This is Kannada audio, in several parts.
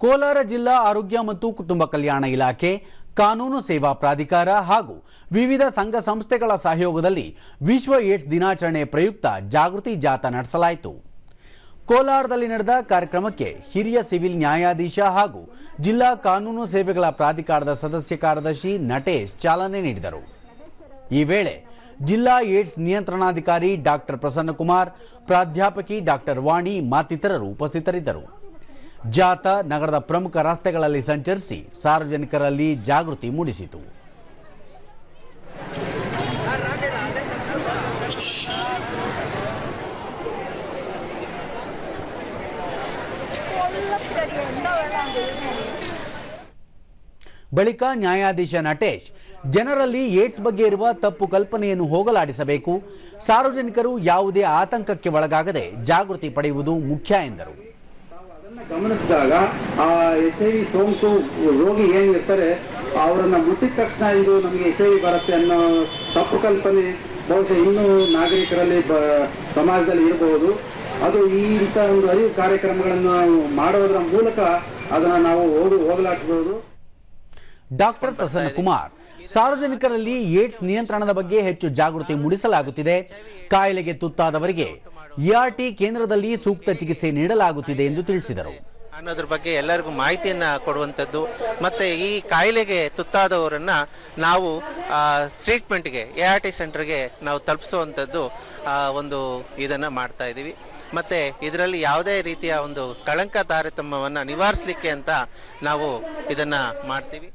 ಕೋಲಾರ ಜಿಲ್ಲಾ ಆರೋಗ್ಯ ಮತ್ತು ಕುಟುಂಬ ಕಲ್ಯಾಣ ಇಲಾಖೆ, ಕಾನೂನು ಸೇವಾ ಪ್ರಾಧಿಕಾರ ಹಾಗೂ ವಿವಿಧ ಸಂಘ ಸಂಸ್ಥೆಗಳ ಸಹಯೋಗದಲ್ಲಿ ವಿಶ್ವ ಏಡ್ಸ್ ದಿನಾಚರಣೆ ಪ್ರಯುಕ್ತ ಜಾಗೃತಿ ಜಾಥಾ ನಡೆಸಲಾಯಿತು. ಕೋಲಾರದಲ್ಲಿ ನಡೆದ ಕಾರ್ಯಕ್ರಮಕ್ಕೆ ಹಿರಿಯ ಸಿವಿಲ್ ನ್ಯಾಯಾಧೀಶ ಹಾಗೂ ಜಿಲ್ಲಾ ಕಾನೂನು ಸೇವೆಗಳ ಪ್ರಾಧಿಕಾರದ ಸದಸ್ಯ ಕಾರ್ಯದರ್ಶಿ ನಟೇಶ್ ಚಾಲನೆ ನೀಡಿದರು. ಈ ವೇಳೆ ಜಿಲ್ಲಾ ಏಡ್ಸ್ ನಿಯಂತ್ರಣಾಧಿಕಾರಿ ಡಾಕ್ಟರ್ ಪ್ರಸನ್ನಕುಮಾರ್, ಪ್ರಾಧ್ಯಾಪಕಿ ಡಾಕ್ಟರ್ ವಾಣಿ ಮತ್ತಿತರರು ಉಪಸ್ಥಿತರಿದ್ದರು. ಜಾಥಾ ನಗರದ ಪ್ರಮುಖ ರಸ್ತೆಗಳಲ್ಲಿ ಸಂಚರಿಸಿ ಸಾರ್ವಜನಿಕರಲ್ಲಿ ಜಾಗೃತಿ ಮೂಡಿಸಿತು. ಬಳಿಕ ನ್ಯಾಯಾಧೀಶ ನಟೇಶ್, ಜನರಲ್ಲಿ ಏಡ್ಸ್ ಬಗ್ಗೆ ಇರುವ ತಪ್ಪು ಕಲ್ಪನೆಯನ್ನು ಹೋಗಲಾಡಿಸಬೇಕು. ಸಾರ್ವಜನಿಕರು ಯಾವುದೇ ಆತಂಕಕ್ಕೆ ಒಳಗಾಗದೆ ಜಾಗೃತಿ ಪಡೆಯುವುದು ಮುಖ್ಯ ಎಂದರು. ಗಮನಿಸಿದಾಗ ಆ ಎಚ್ ಐ ವಿ ಸೋಂಕು ರೋಗಿ ಏನಿರ್ತಾರೆ ಅವರನ್ನ ಮುಟ್ಟಿದ ತಕ್ಷಣ ಇದು ನಮಗೆ ಎಚ್ ಐ ಬರುತ್ತೆ ಅನ್ನೋ ತಪ್ಪು ಕಲ್ಪನೆ ಬಹುಶಃ ಇನ್ನೂ ನಾಗರಿಕರಲ್ಲಿ ಸಮಾಜದಲ್ಲಿ ಇರಬಹುದು. ಅದು ಈ ಇಂಥ ಒಂದು ಅರಿವು ಕಾರ್ಯಕ್ರಮಗಳನ್ನು ನಾವು ಮಾಡೋದ್ರ ಮೂಲಕ ಅದನ್ನ ನಾವು ಹೋಗಿ ಹೋಗಲಾಡಿಸಬಹುದು ಡಾಕ್ಟರ್ ಪ್ರಸನ್ನ ಕುಮಾರ್, ಸಾರ್ವಜನಿಕರಲ್ಲಿ ಏಡ್ಸ್ ನಿಯಂತ್ರಣದ ಬಗ್ಗೆ ಹೆಚ್ಚು ಜಾಗೃತಿ ಮೂಡಿಸಲಾಗುತ್ತಿದೆ. ಕಾಯಿಲೆಗೆ ತುತ್ತಾದವರಿಗೆ ಇಆರ್ಟಿ ಕೇಂದ್ರದಲ್ಲಿ ಸೂಕ್ತ ಚಿಕಿತ್ಸೆ ನೀಡಲಾಗುತ್ತಿದೆ ಎಂದು ತಿಳಿಸಿದರು. ಅನ್ನೋದ್ರ ಬಗ್ಗೆ ಎಲ್ಲರಿಗೂ ಮಾಹಿತಿಯನ್ನು ಕೊಡುವಂಥದ್ದು ಮತ್ತು ಈ ಕಾಯಿಲೆಗೆ ತುತ್ತಾದವರನ್ನ ನಾವು ಟ್ರೀಟ್ಮೆಂಟ್ಗೆ ಎ ಆರ್ ಟಿ ಸೆಂಟರ್ಗೆ ನಾವು ತಲುಪಿಸುವಂಥದ್ದು ಒಂದು ಇದನ್ನು ಮಾಡ್ತಾ ಇದ್ದೀವಿ. ಮತ್ತು ಇದರಲ್ಲಿ ಯಾವುದೇ ರೀತಿಯ ಒಂದು ಕಳಂಕ ತಾರತಮ್ಯವನ್ನು ನಿವಾರಿಸಲಿಕ್ಕೆ ಅಂತ ನಾವು ಇದನ್ನು ಮಾಡ್ತೀವಿ.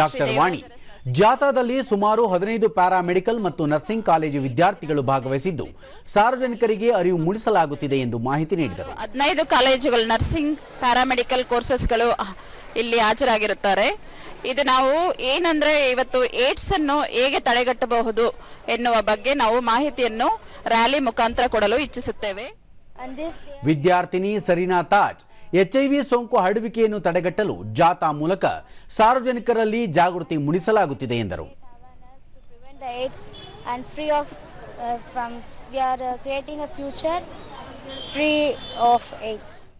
ಡಾಕ್ಟರ್ ವಾಣಿ ಜಾಥಾದಲ್ಲಿ ಸುಮಾರು ಹದಿನೈದು ಪ್ಯಾರಾಮೆಡಿಕಲ್ ಮತ್ತು ನರ್ಸಿಂಗ್ ಕಾಲೇಜು ವಿದ್ಯಾರ್ಥಿಗಳು ಭಾಗವಹಿಸಿದ್ದು. ಸಾರ್ವಜನಿಕರಿಗೆ ಅರಿವು ಮೂಡಿಸಲಾಗುತ್ತಿದೆ ಎಂದು ಮಾಹಿತಿ ನೀಡಿದರು. ಹದಿನೈದು ಕಾಲೇಜುಗಳು ನರ್ಸಿಂಗ್ ಪ್ಯಾರಾಮೆಡಿಕಲ್ ಕೋರ್ಸಸ್ಗಳು ಇಲ್ಲಿ ಹಾಜರಾಗಿರುತ್ತಾರೆ. ಇದು ನಾವು ಏನಂದ್ರೆ ಇವತ್ತು ಏಡ್ಸ್ ಅನ್ನು ಹೇಗೆ ತಡೆಗಟ್ಟಬಹುದು ಎನ್ನುವ ಬಗ್ಗೆ ನಾವು ಮಾಹಿತಿಯನ್ನು ರ್ಯಾಲಿ ಮುಖಾಂತರ ಕೊಡಲು ಇಚ್ಛಿಸುತ್ತೇವೆ. ವಿದ್ಯಾರ್ಥಿನಿ ಸರೀನಾ ತಾಜ್ ಎಚ್ಐವಿ ಸೋಂಕು ಹರಡುವಿಕೆಯನ್ನು ತಡೆಗಟ್ಟಲು ಜಾಥಾ ಮೂಲಕ ಸಾರ್ವಜನಿಕರಲ್ಲಿ ಜಾಗೃತಿ ಮೂಡಿಸಲಾಗುತ್ತಿದೆ ಎಂದರು. Free of prevent